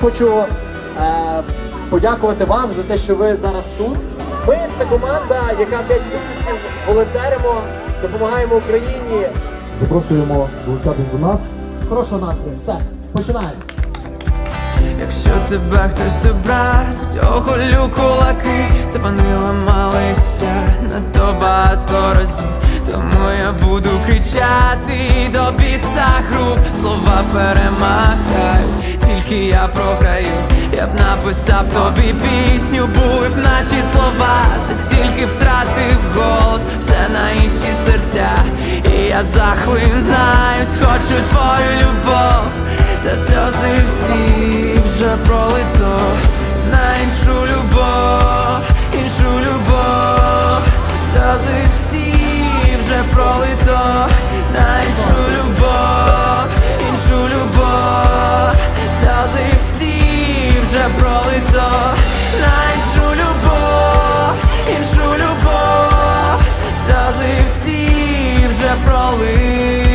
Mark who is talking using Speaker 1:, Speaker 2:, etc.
Speaker 1: Хочу е, подякувати вам за те, що ви зараз тут. Ми це команда, яка 5 місяців волонтеримо, допомагаємо Україні.
Speaker 2: Запрошуємо долучатись до нас.
Speaker 1: Хорошого настрою. Все, починаємо.
Speaker 3: Якщо тебе хтось образить, оголю кулаки, то вони ламалися надто багато разів. Тому я буду кричати до біса груп Слова перемагають, тільки я програю. Я б написав тобі пісню, були б наші слова, та тільки втратив голос, все на інші серця. І я захлинаюсь, хочу твою любов, та сльози всі вже пролито на іншу любов, іншу любов, сльози всі вже пролито на іншу любов, пролито на іншу любов, іншу любов, сльози всі вже пролито.